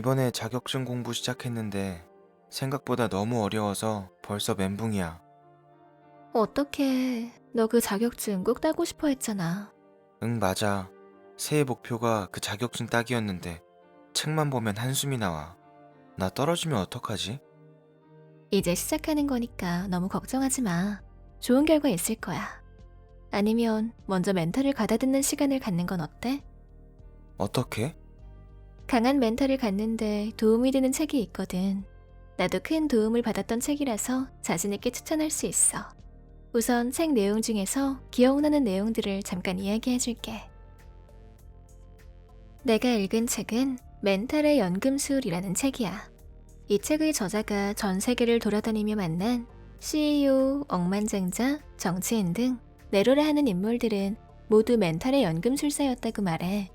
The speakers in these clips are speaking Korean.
이번에 자격증 공부 시작했는데 생각보다 너무 어려워서 벌써 멘붕이야. 어떡해. 너 그 자격증 꼭 따고 싶어 했잖아. 응, 맞아. 새해 목표가 그 자격증 따기였는데 책만 보면 한숨이 나와. 나 떨어지면 어떡하지? 이제 시작하는 거니까 너무 걱정하지 마. 좋은 결과 있을 거야. 아니면 먼저 멘탈을 가다듬는 시간을 갖는 건 어때? 어떻게? 강한 멘탈을 갖는데 도움이 되는 책이 있거든. 나도 큰 도움을 받았던 책이라서 자신있게 추천할 수 있어. 우선 책 내용 중에서 기억나는 내용들을 잠깐 이야기해 줄게. 내가 읽은 책은 멘탈의 연금술이라는 책이야. 이 책의 저자가 전 세계를 돌아다니며 만난 CEO, 억만장자, 정치인 등 내로라 하는 인물들은 모두 멘탈의 연금술사였다고 말해.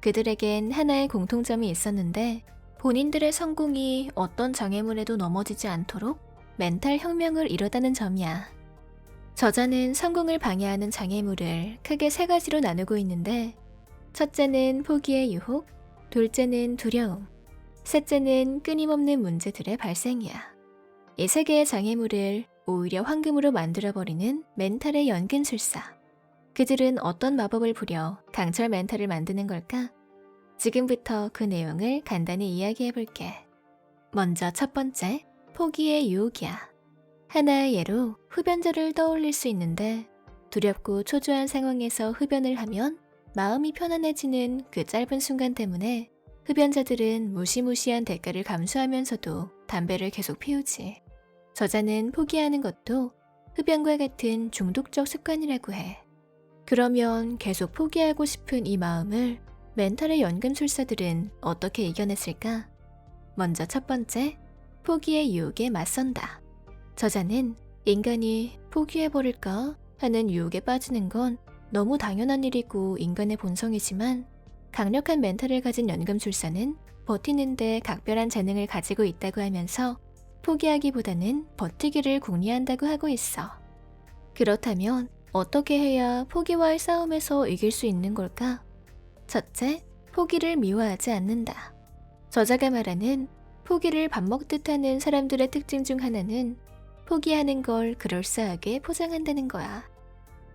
그들에겐 하나의 공통점이 있었는데 본인들의 성공이 어떤 장애물에도 넘어지지 않도록 멘탈 혁명을 이뤄다는 점이야. 저자는 성공을 방해하는 장애물을 크게 세 가지로 나누고 있는데 첫째는 포기의 유혹, 둘째는 두려움, 셋째는 끊임없는 문제들의 발생이야. 이 세 개의 장애물을 오히려 황금으로 만들어버리는 멘탈의 연근술사. 그들은 어떤 마법을 부려 강철 멘탈을 만드는 걸까? 지금부터 그 내용을 간단히 이야기해 볼게. 먼저 첫 번째, 포기의 유혹이야. 하나의 예로 흡연자를 떠올릴 수 있는데 두렵고 초조한 상황에서 흡연을 하면 마음이 편안해지는 그 짧은 순간 때문에 흡연자들은 무시무시한 대가를 감수하면서도 담배를 계속 피우지. 저자는 포기하는 것도 흡연과 같은 중독적 습관이라고 해. 그러면 계속 포기하고 싶은 이 마음을 멘탈의 연금술사들은 어떻게 이겨냈을까? 먼저 첫 번째, 포기의 유혹에 맞선다. 저자는 인간이 포기해버릴까 하는 유혹에 빠지는 건 너무 당연한 일이고 인간의 본성이지만 강력한 멘탈을 가진 연금술사는 버티는데 각별한 재능을 가지고 있다고 하면서 포기하기보다는 버티기를 궁리한다고 하고 있어. 그렇다면 어떻게 해야 포기와의 싸움에서 이길 수 있는 걸까? 첫째, 포기를 미워하지 않는다. 저자가 말하는 포기를 밥 먹듯 하는 사람들의 특징 중 하나는 포기하는 걸 그럴싸하게 포장한다는 거야.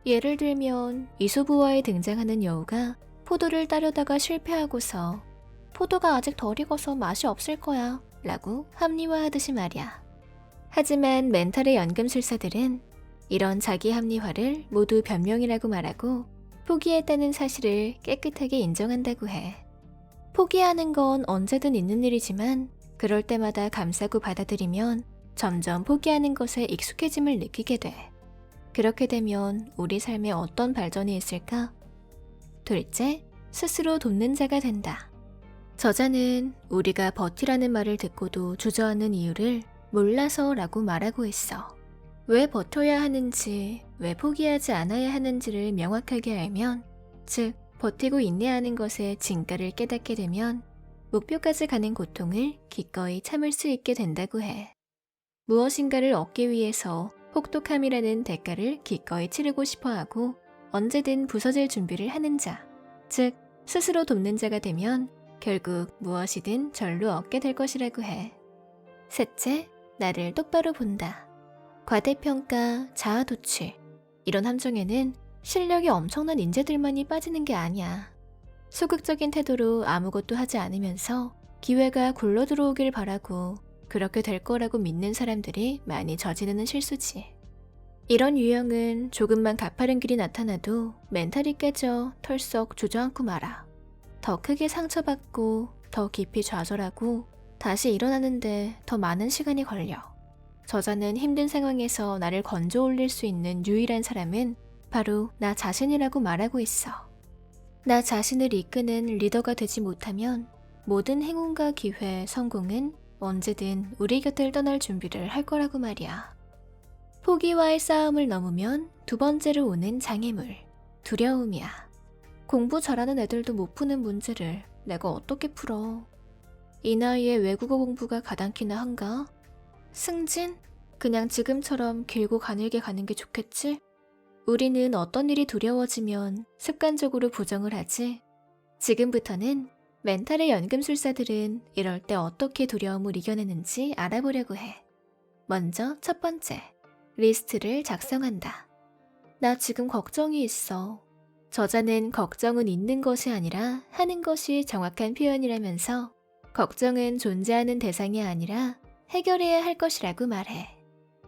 예를 들면 이소부화에 등장하는 여우가 포도를 따려다가 실패하고서 포도가 아직 덜 익어서 맛이 없을 거야 라고 합리화하듯이 말이야. 하지만 멘탈의 연금술사들은 이런 자기 합리화를 모두 변명이라고 말하고 포기했다는 사실을 깨끗하게 인정한다고 해. 포기하는 건 언제든 있는 일이지만 그럴 때마다 감싸고 받아들이면 점점 포기하는 것에 익숙해짐을 느끼게 돼. 그렇게 되면 우리 삶에 어떤 발전이 있을까? 둘째, 스스로 돕는 자가 된다. 저자는 우리가 버티라는 말을 듣고도 주저하는 이유를 몰라서라고 말하고 있어. 왜 버텨야 하는지, 왜 포기하지 않아야 하는지를 명확하게 알면, 즉, 버티고 인내하는 것의 진가를 깨닫게 되면, 목표까지 가는 고통을 기꺼이 참을 수 있게 된다고 해. 무엇인가를 얻기 위해서 혹독함이라는 대가를 기꺼이 치르고 싶어 하고, 언제든 부서질 준비를 하는 자, 즉, 스스로 돕는 자가 되면 결국 무엇이든 절로 얻게 될 것이라고 해. 셋째, 나를 똑바로 본다. 과대평가, 자아도취. 이런 함정에는 실력이 엄청난 인재들만이 빠지는 게 아니야. 소극적인 태도로 아무것도 하지 않으면서 기회가 굴러 들어오길 바라고 그렇게 될 거라고 믿는 사람들이 많이 저지르는 실수지. 이런 유형은 조금만 가파른 길이 나타나도 멘탈이 깨져 털썩 주저앉고 말아. 더 크게 상처받고 더 깊이 좌절하고 다시 일어나는데 더 많은 시간이 걸려. 저자는 힘든 상황에서 나를 건져 올릴 수 있는 유일한 사람은 바로 나 자신이라고 말하고 있어. 나 자신을 이끄는 리더가 되지 못하면 모든 행운과 기회, 성공은 언제든 우리 곁을 떠날 준비를 할 거라고 말이야. 포기와의 싸움을 넘으면 두 번째로 오는 장애물, 두려움이야. 공부 잘하는 애들도 못 푸는 문제를 내가 어떻게 풀어? 이 나이에 외국어 공부가 가당키나 한가? 승진? 그냥 지금처럼 길고 가늘게 가는 게 좋겠지? 우리는 어떤 일이 두려워지면 습관적으로 부정을 하지. 지금부터는 멘탈의 연금술사들은 이럴 때 어떻게 두려움을 이겨내는지 알아보려고 해. 먼저 첫 번째, 리스트를 작성한다. 나 지금 걱정이 있어. 저자는 걱정은 있는 것이 아니라 하는 것이 정확한 표현이라면서 걱정은 존재하는 대상이 아니라 해결해야 할 것이라고 말해.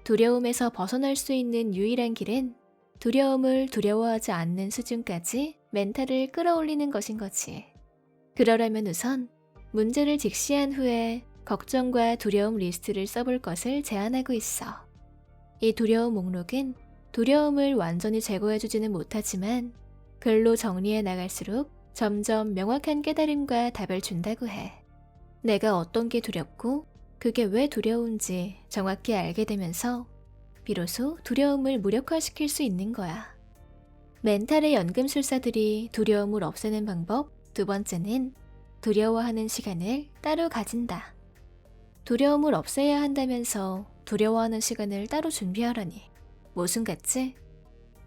두려움에서 벗어날 수 있는 유일한 길은 두려움을 두려워하지 않는 수준까지 멘탈을 끌어올리는 것인 거지. 그러려면 우선 문제를 직시한 후에 걱정과 두려움 리스트를 써볼 것을 제안하고 있어. 이 두려움 목록은 두려움을 완전히 제거해주지는 못하지만 글로 정리해 나갈수록 점점 명확한 깨달음과 답을 준다고 해. 내가 어떤 게 두렵고 그게 왜 두려운지 정확히 알게 되면서 비로소 두려움을 무력화시킬 수 있는 거야. 멘탈의 연금술사들이 두려움을 없애는 방법 두 번째는 두려워하는 시간을 따로 가진다. 두려움을 없애야 한다면서 두려워하는 시간을 따로 준비하라니 모순 같지?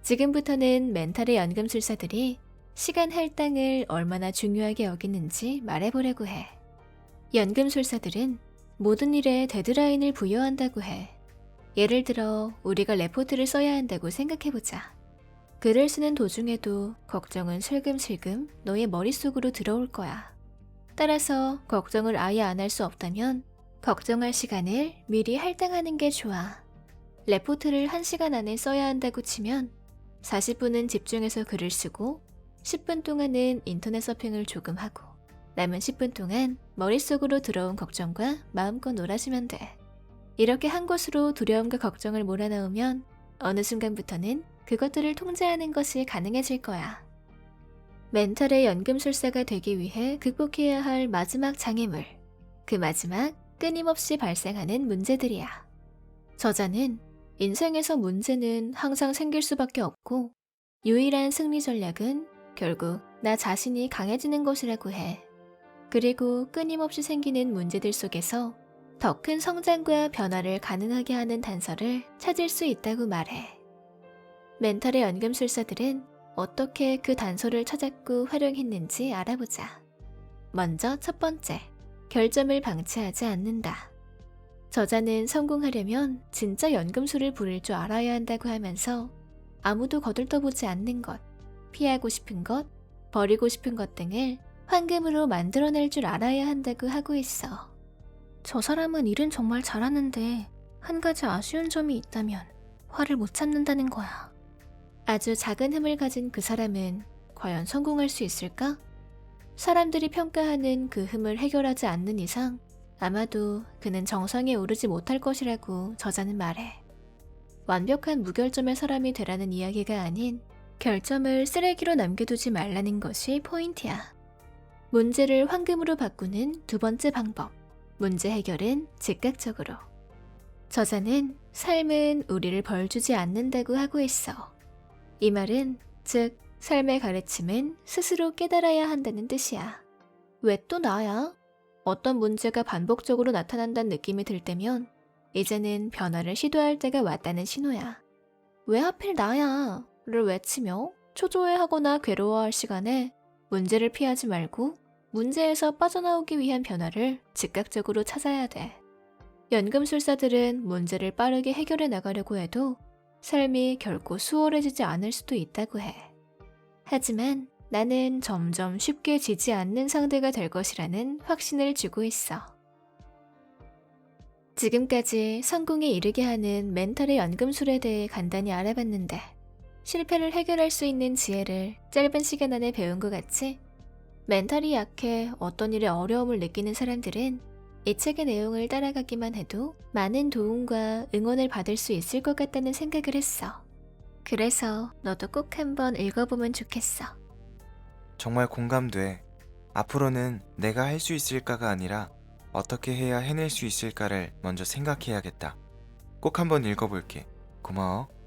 지금부터는 멘탈의 연금술사들이 시간 할당을 얼마나 중요하게 여기는지 말해보려고 해. 연금술사들은 모든 일에 데드라인을 부여한다고 해. 예를 들어 우리가 레포트를 써야 한다고 생각해보자. 글을 쓰는 도중에도 걱정은 슬금슬금 너의 머릿속으로 들어올 거야. 따라서 걱정을 아예 안 할 수 없다면 걱정할 시간을 미리 할당하는 게 좋아. 레포트를 1시간 안에 써야 한다고 치면 40분은 집중해서 글을 쓰고 10분 동안은 인터넷 서핑을 조금 하고 남은 10분 동안 머릿속으로 들어온 걱정과 마음껏 놀아주면 돼. 이렇게 한 곳으로 두려움과 걱정을 몰아넣으면 어느 순간부터는 그것들을 통제하는 것이 가능해질 거야. 멘탈의 연금술사가 되기 위해 극복해야 할 마지막 장애물. 그 마지막 끊임없이 발생하는 문제들이야. 저자는 인생에서 문제는 항상 생길 수밖에 없고 유일한 승리 전략은 결국 나 자신이 강해지는 것이라고 해. 그리고 끊임없이 생기는 문제들 속에서 더 큰 성장과 변화를 가능하게 하는 단서를 찾을 수 있다고 말해. 멘탈의 연금술사들은 어떻게 그 단서를 찾았고 활용했는지 알아보자. 먼저 첫 번째, 결점을 방치하지 않는다. 저자는 성공하려면 진짜 연금술을 부릴 줄 알아야 한다고 하면서 아무도 거들떠보지 않는 것, 피하고 싶은 것, 버리고 싶은 것 등을 황금으로 만들어낼 줄 알아야 한다고 하고 있어. 저 사람은 일은 정말 잘하는데 한 가지 아쉬운 점이 있다면 화를 못 참는다는 거야. 아주 작은 흠을 가진 그 사람은 과연 성공할 수 있을까? 사람들이 평가하는 그 흠을 해결하지 않는 이상 아마도 그는 정상에 오르지 못할 것이라고 저자는 말해. 완벽한 무결점의 사람이 되라는 이야기가 아닌 결점을 쓰레기로 남겨두지 말라는 것이 포인트야. 문제를 황금으로 바꾸는 두 번째 방법. 문제 해결은 즉각적으로. 저자는 삶은 우리를 벌 주지 않는다고 하고 있어. 이 말은 즉 삶의 가르침은 스스로 깨달아야 한다는 뜻이야. 왜 또 나야? 어떤 문제가 반복적으로 나타난다는 느낌이 들 때면 이제는 변화를 시도할 때가 왔다는 신호야. 왜 하필 나야? 를 외치며 초조해하거나 괴로워할 시간에 문제를 피하지 말고 문제에서 빠져나오기 위한 변화를 즉각적으로 찾아야 돼. 연금술사들은 문제를 빠르게 해결해 나가려고 해도 삶이 결코 수월해지지 않을 수도 있다고 해. 하지만 나는 점점 쉽게 지지 않는 상대가 될 것이라는 확신을 주고 있어. 지금까지 성공에 이르게 하는 멘탈의 연금술에 대해 간단히 알아봤는데 실패를 해결할 수 있는 지혜를 짧은 시간 안에 배운 것 같이 멘탈이 약해 어떤 일에 어려움을 느끼는 사람들은 이 책의 내용을 따라가기만 해도 많은 도움과 응원을 받을 수 있을 것 같다는 생각을 했어. 그래서 너도 꼭 한번 읽어보면 좋겠어. 정말 공감돼. 앞으로는 내가 할 수 있을까가 아니라 어떻게 해야 해낼 수 있을까를 먼저 생각해야겠다. 꼭 한번 읽어볼게. 고마워.